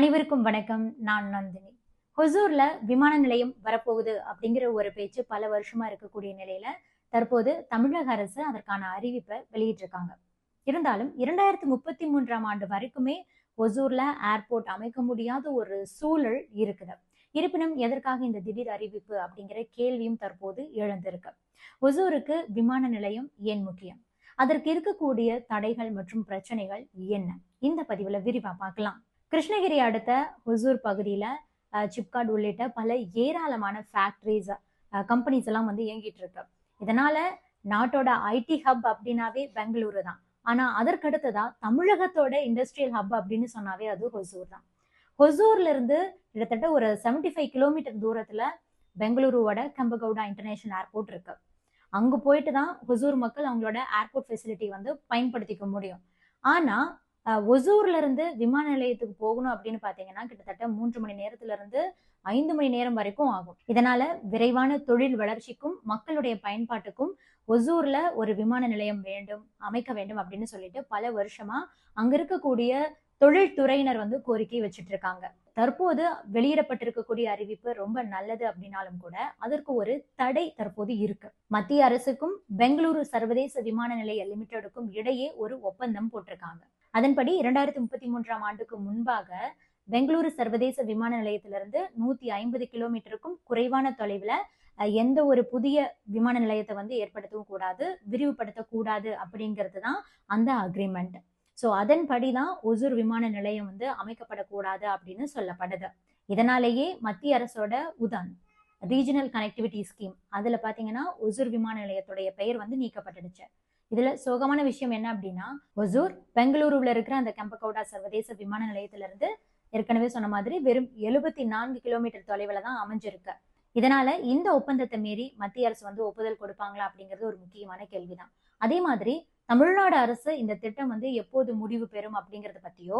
அனைவருக்கும் வணக்கம். நான் நந்தினி. ஹொசூர்ல விமான நிலையம் வரப்போகுது அப்படிங்கிற ஒரு பேச்சு பல வருஷமா இருக்கக்கூடிய நிலையில தற்போது தமிழக அரசு அதற்கான அறிவிப்பை வெளியிட்டிருக்காங்க. இருந்தாலும் இரண்டாயிரத்தி முப்பத்தி மூன்றாம் ஆண்டு வரைக்குமே ஒசூர்ல ஏர்போர்ட் அமைக்க முடியாத ஒரு சூழல் இருக்குது. இருப்பினும் எதற்காக இந்த திடீர் அறிவிப்பு அப்படிங்கிற கேள்வியும் தற்போது எழுந்திருக்கு. ஒசூருக்கு விமான நிலையம் ஏன் முக்கியம்? அதற்கு இருக்கக்கூடிய தடைகள் மற்றும் பிரச்சனைகள் என்ன? இந்த பதிவுல விரிவா பார்க்கலாம். கிருஷ்ணகிரி அடுத்த ஒசூர் பகுதியில் சிப்காட் உள்ளிட்ட பல ஏராளமான ஃபேக்ட்ரிஸ் கம்பெனிஸ் எல்லாம் வந்து இயங்கிட்டு இருக்கு. இதனால நாட்டோட ஐடி ஹப் அப்படின்னாவே பெங்களூரு தான். ஆனா அதற்கடுத்ததா தமிழகத்தோட இண்டஸ்ட்ரியல் ஹப் அப்படின்னு சொன்னாவே அது ஹொசூர் தான். ஹொசூர்ல இருந்து கிட்டத்தட்ட ஒரு செவன்டி ஃபைவ் கிலோமீட்டர் தூரத்துல பெங்களூருவோட கம்பகவுடா இன்டர்நேஷனல் ஏர்போர்ட் இருக்கு. அங்க போயிட்டு தான் ஹொசூர் மக்கள் அவங்களோட ஏர்போர்ட் ஃபெசிலிட்டி வந்து பயன்படுத்திக்க முடியும். ஆனா ஒசூர்ல இருந்து விமான நிலையத்துக்கு போகணும் அப்படின்னு பாத்தீங்கன்னா கிட்டத்தட்ட மூன்று மணி நேரத்துல இருந்து ஐந்து மணி நேரம் வரைக்கும் ஆகும். இதனால விரைவான தொழில் வளர்ச்சிக்கும் மக்களுடைய பயன்பாட்டுக்கும் ஒசூர்ல ஒரு விமான நிலையம் வேண்டும் அமைக்க வேண்டும் அப்படின்னு சொல்லிட்டு பல வருஷமா அங்க இருக்கக்கூடிய தொழில்துறையினர் வந்து கோரிக்கை வச்சுட்டு இருக்காங்க. தற்போது வெளியிடப்பட்டிருக்கக்கூடிய அறிவிப்பு ரொம்ப நல்லது அப்படின்னாலும் கூட அதற்கு ஒரு தடை தற்போது இருக்கு. மத்திய அரசுக்கும் பெங்களூரு சர்வதேச விமான நிலைய லிமிடெடுக்கும் இடையே ஒரு ஒப்பந்தம் போட்டிருக்காங்க. அதன்படி இரண்டாயிரத்தி முப்பத்தி மூன்றாம் ஆண்டுக்கு முன்பாக பெங்களூரு சர்வதேச விமான நிலையத்திலிருந்து நூத்தி ஐம்பது கிலோமீட்டருக்கும் குறைவான தொலைவில் எந்த ஒரு புதிய விமான நிலையத்தை வந்து ஏற்படுத்தவும் கூடாது விரிவுபடுத்தக்கூடாது அப்படிங்கிறது தான் அந்த அக்ரிமெண்ட் ஸோ அதன்படி தான் ஒசூர் விமான நிலையம் வந்து அமைக்கப்படக்கூடாது அப்படின்னு சொல்லப்படுது. இதனாலேயே மத்திய அரசோட உதான் ரீஜனல் கனெக்டிவிட்டி ஸ்கீம் அதில் பார்த்தீங்கன்னா ஒசூர் விமான நிலையத்துடைய பெயர் வந்து நீக்கப்பட்டுடுச்சு. இதுல சோகமான விஷயம் என்ன அப்படின்னா ஒசூர் பெங்களூருல இருக்கிற அந்த கெம்பகவுடா சர்வதேச விமான நிலையத்துல இருந்து ஏற்கனவே சொன்ன மாதிரி வெறும் எழுபத்தி நான்கு கிலோமீட்டர் தொலைவில் தான் அமைஞ்சிருக்கு. இதனால இந்த ஒப்பந்தத்தை மீறி மத்திய அரசு வந்து ஒப்புதல் கொடுப்பாங்களா அப்படிங்கிறது ஒரு முக்கியமான கேள்விதான். அதே மாதிரி தமிழ்நாடு அரசு இந்த திட்டம் வந்து எப்போது முடிவு பெறும் அப்படிங்கறத பத்தியோ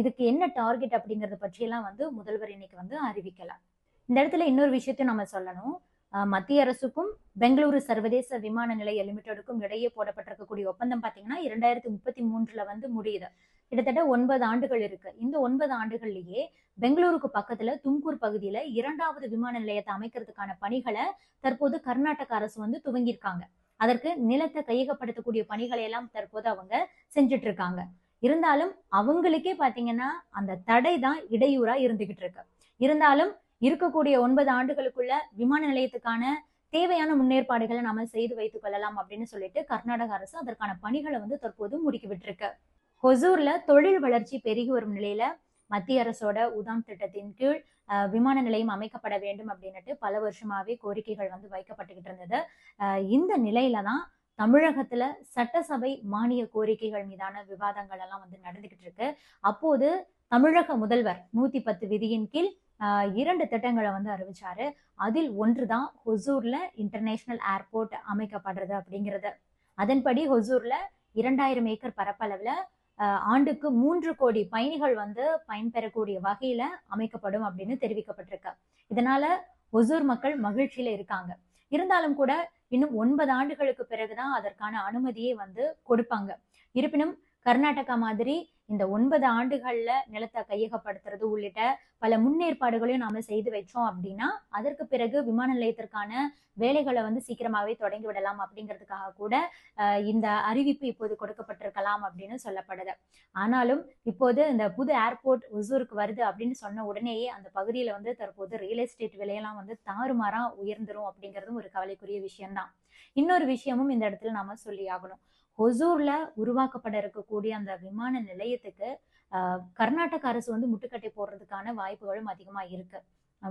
இதுக்கு என்ன டார்கெட் அப்படிங்கறத பற்றியெல்லாம் வந்து முதல்வர் இன்னைக்கு வந்து அறிவிக்கலாம் இந்த இடத்துல இன்னொரு விஷயத்தையும் நம்ம சொல்லணும். மத்திய அரசுக்கும் பெங்களூரு சர்வதேச விமான நிலைய லிமிடெடுக்கும் இடையே போடப்பட்டிருக்கக்கூடிய ஒப்பந்தம் பாத்தீங்கன்னா இரண்டாயிரத்தி முப்பத்தி மூன்றுல வந்து முடியுது. கிட்டத்தட்ட ஒன்பது ஆண்டுகள் இருக்கு. இந்த ஒன்பது ஆண்டுகள்லயே பெங்களூருக்கு பக்கத்துல தும்கூர் பகுதியில இரண்டாவது விமான நிலையத்தை அமைக்கிறதுக்கான பணிகளை தற்போது கர்நாடக அரசு வந்து துவங்கியிருக்காங்க. அதற்கு நிலத்தை கையகப்படுத்தக்கூடிய பணிகளை எல்லாம் தற்போது அவங்க செஞ்சுட்டு இருக்காங்க இருந்தாலும் அவங்களுக்கே பாத்தீங்கன்னா அந்த தடை தான் இடையூறா இருந்துகிட்டு இருக்கு இருந்தாலும் இருக்கக்கூடிய ஒன்பது ஆண்டுகளுக்குள்ள விமான நிலையத்துக்கான தேவையான முன்னேற்பாடுகளை நாம செய்து வைத்துக் கொள்ளலாம் அப்படின்னு சொல்லிட்டு கர்நாடக அரசு அதற்கான பணிகளை வந்து தற்போது முடுக்கிவிட்டிருக்கு ஹொசூர்ல தொழில் வளர்ச்சி பெருகி வரும் நிலையில மத்திய அரசோட உதான் திட்டத்தின் கீழ் விமான நிலையம் அமைக்கப்பட வேண்டும் அப்படின்னுட்டு பல வருஷமாவே கோரிக்கைகள் வந்து வைக்கப்பட்டுக்கிட்டு இருந்தது. இந்த நிலையில தான் தமிழகத்துல சட்டசபை மானிய கோரிக்கைகள் மீதான விவாதங்கள் எல்லாம் வந்து நடந்துகிட்டு இருக்கு. அப்போது தமிழக முதல்வர் நூத்தி பத்து விதியின் கீழ் இரண்டு திட்டங்களை வந்து அறிவிச்சாரு. அதில் ஒன்றுதான் ஹொசூர்ல இன்டர்நேஷனல் ஏர்போர்ட் அமைக்கப்படுறது அப்படிங்கிறது. அதன்படி ஹொசூர்ல இரண்டாயிரம் ஏக்கர் பரப்பளவுல ஆண்டுக்கு மூன்று கோடி பயணிகள் வந்து பயன்பெறக்கூடிய வகையில அமைக்கப்படும் அப்படின்னு தெரிவிக்கப்பட்டிருக்கு. இதனால ஒசூர் மக்கள் மகிழ்ச்சியில இருக்காங்க. இருந்தாலும் கூட இன்னும் ஒன்பது ஆண்டுகளுக்கு பிறகுதான் அதற்கான அனுமதியை வந்து கொடுப்பாங்க. இருப்பினும் கர்நாடகா மாதிரி இந்த ஒன்பது ஆண்டுகள்ல நிலத்தை கையகப்படுத்துறது உள்ளிட்ட பல முன்னேற்பாடுகளையும் நாம செய்து வச்சோம் அப்படின்னா அதற்கு பிறகு விமான நிலையத்திற்கான வேலைகளை வந்து சீக்கிரமாவே தொடங்கி விடலாம் அப்படிங்கிறதுக்காக கூட இந்த அறிவிப்பு இப்போது கொடுக்கப்பட்டிருக்கலாம் அப்படின்னு சொல்லப்படுது. ஆனாலும் இப்போது இந்த புது ஏர்போர்ட் ஒசூருக்கு வருது அப்படின்னு சொன்ன உடனேயே அந்த பகுதியில வந்து தற்போது ரியல் எஸ்டேட் விலையெல்லாம் வந்து தாறுமாறா உயர்ந்துரும் அப்படிங்கிறதும் ஒரு கவலைக்குரிய விஷயம்தான். இன்னொரு விஷயமும் இந்த இடத்துல நாம சொல்லி ஆகணும். ஹொசூர்ல உருவாக்கப்பட இருக்கக்கூடிய அந்த விமான நிலையத்துக்கு கர்நாடக அரசு வந்து முட்டுக்கட்டை போடுறதுக்கான வாய்ப்புகளும் அதிகமா இருக்கு.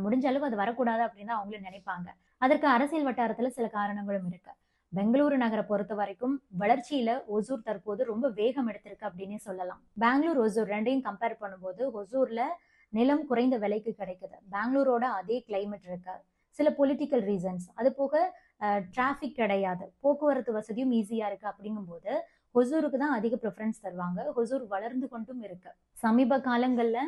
முடிஞ்ச அளவு அது வரக்கூடாது அப்படின்னு தான் அவங்களும் நினைப்பாங்க. அதற்கு அரசியல் வட்டாரத்துல சில காரணங்களும் இருக்கு. பெங்களூரு நகரை பொறுத்த வரைக்கும் வளர்ச்சியில ஒசூர் தற்போது ரொம்ப வேகம் எடுத்திருக்கு அப்படின்னு சொல்லலாம். பெங்களூர் ஒசூர் ரெண்டையும் கம்பேர் பண்ணும்போது ஒசூர்ல நிலம் குறைந்த விலைக்கு கிடைக்குது. பெங்களூரோட அதே கிளைமேட் இருக்கு. சில பொலிட்டிக்கல் ரீசன்ஸ் அது போக டிராஃபிக் கிடையாது. போக்குவரத்து வசதியும் ஈஸியா இருக்கு அப்படிங்கும்போது ஹொசூருக்கு தான் அதிக ப்ரிஃபரன்ஸ் தருவாங்க. ஹொசூர் வளர்ந்து கொண்டும் இருக்கு. சமீப காலங்கள்ல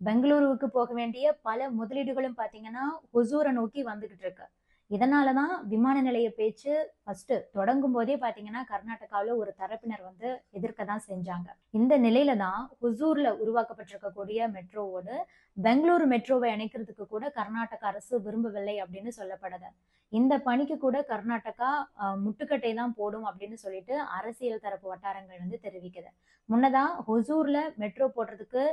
பெங்களூருவுக்கு போக வேண்டிய பல முதலீடுகளும் பாத்தீங்கன்னா ஹொசூரை நோக்கி வந்துகிட்டு இருக்கு. இதனால தான் விமான நிலைய பேச்சு ஃபர்ஸ்ட் தொடங்கும் போதே பார்த்தீங்கன்னா கர்நாடகாவில் ஒரு தரப்பினர் வந்து எதிர்க்க தான் செஞ்சாங்க. இந்த நிலையில தான் ஹுசூர்ல உருவாக்கப்பட்டிருக்கக்கூடிய மெட்ரோவோடு பெங்களூரு மெட்ரோவை இணைக்கிறதுக்கு கூட கர்நாடக அரசு விரும்பவில்லை அப்படின்னு சொல்லப்படுது. இந்த பணிக்கு கூட கர்நாடகா முட்டுக்கட்டை தான் போடும் அப்படின்னு சொல்லிட்டு அரசியல் தரப்பு வட்டாரங்கள் வந்து தெரிவிக்குது. முன்னதா ஹொசூர்ல மெட்ரோ போடுறதுக்கு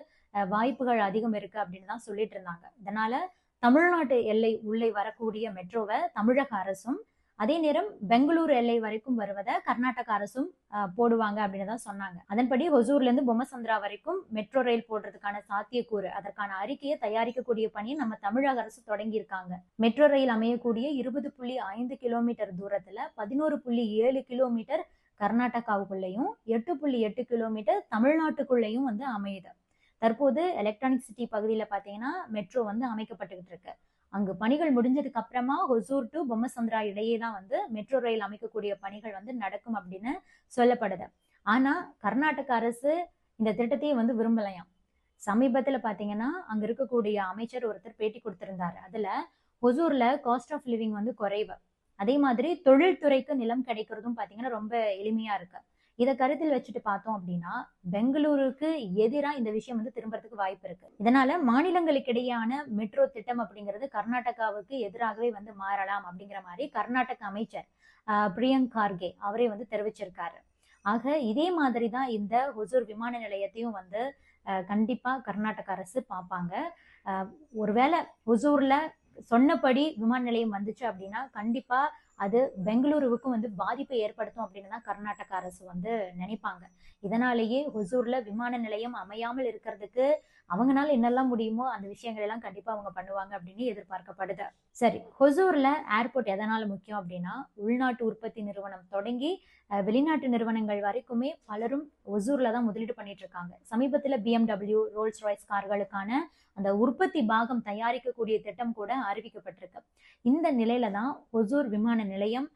வாய்ப்புகள் அதிகம் இருக்கு அப்படின்னு தான் சொல்லிட்டு இருந்தாங்க. இதனால தமிழ்நாட்டு எல்லை உள்ளே வரக்கூடிய மெட்ரோவை தமிழக அரசும் அதே நேரம் பெங்களூர் எல்லை வரைக்கும் வருவதை கர்நாடக அரசும் போடுவாங்க அப்படின்னு தான் சொன்னாங்க. அதன்படி ஹொசூர்ல இருந்து பொம்மசந்திரா வரைக்கும் மெட்ரோ ரயில் போடுறதுக்கான சாத்தியக்கூறு அதற்கான அறிக்கையை தயாரிக்கக்கூடிய பணியை நம்ம தமிழக அரசு தொடங்கியிருக்காங்க. மெட்ரோ ரயில் அமையக்கூடிய இருபது புள்ளி ஐந்து கிலோமீட்டர் தூரத்துல பதினோரு புள்ளி ஏழு கிலோமீட்டர் கர்நாடகாவுக்குள்ளேயும் எட்டு புள்ளி எட்டு கிலோமீட்டர் தமிழ்நாட்டுக்குள்ளேயும் வந்து அமையுது. தற்போது எலக்ட்ரானிக் சிட்டி பகுதியில் பார்த்தீங்கன்னா மெட்ரோ வந்து அமைக்கப்பட்டுக்கிட்டு இருக்கு. அங்கு பணிகள் முடிஞ்சதுக்கு அப்புறமா ஹொசூர் டு பொம்மசந்திரா இடையே தான் வந்து மெட்ரோ ரயில் அமைக்கக்கூடிய பணிகள் வந்து நடக்கும் அப்படின்னு சொல்லப்படுது. ஆனா கர்நாடக அரசு இந்த திட்டத்தையே வந்து விரும்பலையாம். சமீபத்துல பாத்தீங்கன்னா அங்க இருக்கக்கூடிய அமைச்சர் ஒருத்தர் பேட்டி கொடுத்திருந்தாரு. அதுல ஹொசூர்ல காஸ்ட் ஆஃப் லிவிங் வந்து குறைவு. அதே மாதிரி தொழில்துறைக்கு நிலம் கிடைக்கிறதும் பாத்தீங்கன்னா ரொம்ப எளிமையா இருக்கு. இதை கருத்தில் வச்சுட்டு பார்த்தோம் அப்படின்னா பெங்களூருக்கு எதிராக இந்த விஷயம் வந்து திரும்புறதுக்கு வாய்ப்பு இருக்கு. இதனால மாநிலங்களுக்கு இடையான மெட்ரோ திட்டம் அப்படிங்கிறது கர்நாடகாவுக்கு எதிராகவே வந்து மாறலாம் அப்படிங்கிற மாதிரி கர்நாடக அமைச்சர் ஆஹ், பிரியங்க் கார்கே அவரே வந்து தெரிவிச்சிருக்காரு. ஆக இதே மாதிரி தான் இந்த ஹொசூர் விமான நிலையத்தையும் வந்து ஆஹ், கண்டிப்பா கர்நாடக அரசு பார்ப்பாங்க. ஆஹ், ஒருவேளை ஹொசூர்ல சொன்னபடி விமான நிலையம் வந்துச்சு அப்படின்னா கண்டிப்பா அது பெங்களூருவுக்கும் வந்து பாதிப்பை ஏற்படுத்தும் அப்படின்னு தான் கர்நாடக அரசு வந்து நினைப்பாங்க. இதனாலேயே ஹொசூர்ல விமான நிலையம் அமையாமல் இருக்கிறதுக்கு அவங்கனால என்னெல்லாம் முடியுமோ அந்த விஷயங்கள் எல்லாம் கண்டிப்பா அவங்க பண்ணுவாங்க அப்படின்னு எதிர்பார்க்கப்படுது. சரி ஹொசூர்ல ஏர்போர்ட் எதனால முக்கியம் அப்படின்னா உள்நாட்டு உற்பத்தி நிறுவனம் தொடங்கி வெளிநாட்டு நிறுவனங்கள் வரைக்குமே பலரும் ஒசூர்ல தான் முதலீடு பண்ணிட்டு இருக்காங்க சமீபத்துல பிஎம்டபிள்யூ ரோல்ஸ் ராய்ஸ் கார்களுக்கான அந்த உற்பத்தி பாகம் தயாரிக்கக்கூடிய திட்டம் கூட அறிவிக்கப்பட்டிருக்கு. இந்த நிலையில தான் ஒசூர் விமான நிலையம்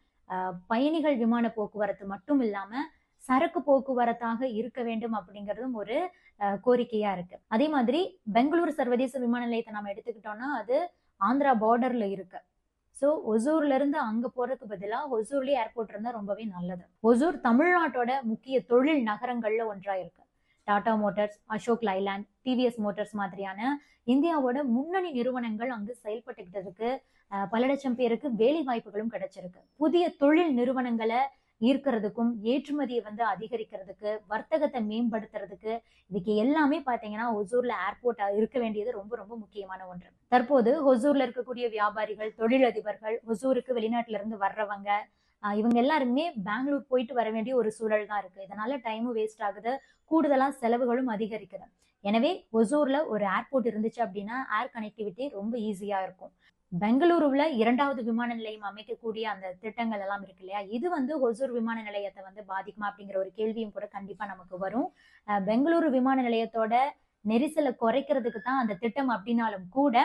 பயணிகள் விமான போக்குவரத்து மட்டும் இல்லாம சரக்கு போக்குவரத்தாக இருக்க வேண்டும் அப்படிங்கிறதும் ஒரு கோரிக்கையா இருக்கு. அதே மாதிரி பெங்களூர் சர்வதேச விமான நிலையத்தை நம்ம எடுத்துக்கிட்டோம்னா அது ஆந்திரா பார்டர்ல இருக்கு. ஸோ ஒசூர்ல இருந்து போகிறதுக்கு போறதுக்கு ஒசூர்லேயே ஏர்போர்ட் இருந்தால் ரொம்பவே நல்லது. ஒசூர் தமிழ்நாட்டோட முக்கிய தொழில் நகரங்களில் ஒன்றாக இருக்கு. Tata Motors Ashok Leyland TVS Motors மாதிரியான இந்தியாவோட முன்னணி நிறுவனங்கள் அங்கு செயல்பட்டுக்கிட்டதுக்கு பல லட்சம் பேருக்கு வேலை வாய்ப்புகளும் கிடைச்சிருக்கு. புதிய தொழில் நிறுவனங்களை ஈர்க்கிறதுக்கும் ஏற்றுமதியை வந்து அதிகரிக்கிறதுக்கு வர்த்தகத்தை மேம்படுத்துறதுக்கு இதுக்கு எல்லாமே பாத்தீங்கன்னா ஒசூர்ல ஏர்போர்ட் இருக்க வேண்டியது ரொம்ப ரொம்ப முக்கியமான ஒன்று. தற்போது ஒசூர்ல இருக்கக்கூடிய வியாபாரிகள் தொழிலதிபர்கள் ஒசூருக்கு வெளிநாட்டுல இருந்து வர்றவங்க இவங்க எல்லாருமே பெங்களூர் போயிட்டு வர வேண்டிய ஒரு சூழல் தான் இருக்கு. இதனால டைமும் வேஸ்ட் ஆகுது கூடுதலா செலவுகளும் அதிகரிக்குது. எனவே ஒசூர்ல ஒரு ஏர்போர்ட் இருந்துச்சு அப்படின்னா ஏர் கனெக்டிவிட்டி ரொம்ப ஈஸியா இருக்கும். பெங்களூருவில் இரண்டாவது விமான நிலையம் அமைக்கக்கூடிய அந்த திட்டங்கள் எல்லாம் இருக்கு இல்லையா? இது வந்து ஹொசூர் விமான நிலையத்தை வந்து பாதிக்குமா அப்படிங்கிற ஒரு கேள்வியும் கூட கண்டிப்பாக நமக்கு வரும். பெங்களூரு விமான நிலையத்தோட நெரிசலை குறைக்கிறதுக்கு தான் அந்த திட்டம் அப்படின்னாலும் கூட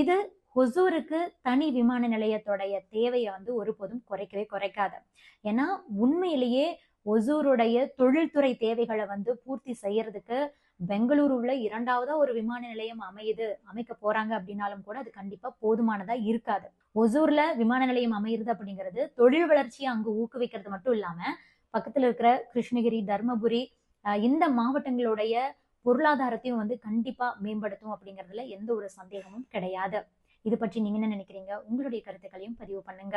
இது ஹொசூருக்கு தனி விமான நிலையத்தோடைய தேவையை வந்து ஒருபோதும் குறைக்கவே குறைக்காது. ஏன்னா உண்மையிலேயே ஒசூருடைய தொழில்துறை தேவைகளை வந்து பூர்த்தி செய்யறதுக்கு பெங்களூருவில் இரண்டாவதா ஒரு விமான நிலையம் அமையுது அமைக்க போறாங்க அப்படின்னாலும் கூட அது கண்டிப்பா போதுமானதா இருக்காது. ஒசூர்ல விமான நிலையம் அமையிறது அப்படிங்கிறது தொழில் வளர்ச்சியை அங்கு ஊக்குவிக்கிறது மட்டும் இல்லாம பக்கத்துல இருக்கிற கிருஷ்ணகிரி தர்மபுரி இந்த மாவட்டங்களுடைய பொருளாதாரத்தையும் வந்து கண்டிப்பா மேம்படுத்தும் அப்படிங்கிறதுல எந்த ஒரு சந்தேகமும் கிடையாது. இது பற்றி நீங்க என்ன நினைக்கிறீங்க? உங்களுடைய கருத்துக்களையும் பதிவு பண்ணுங்க.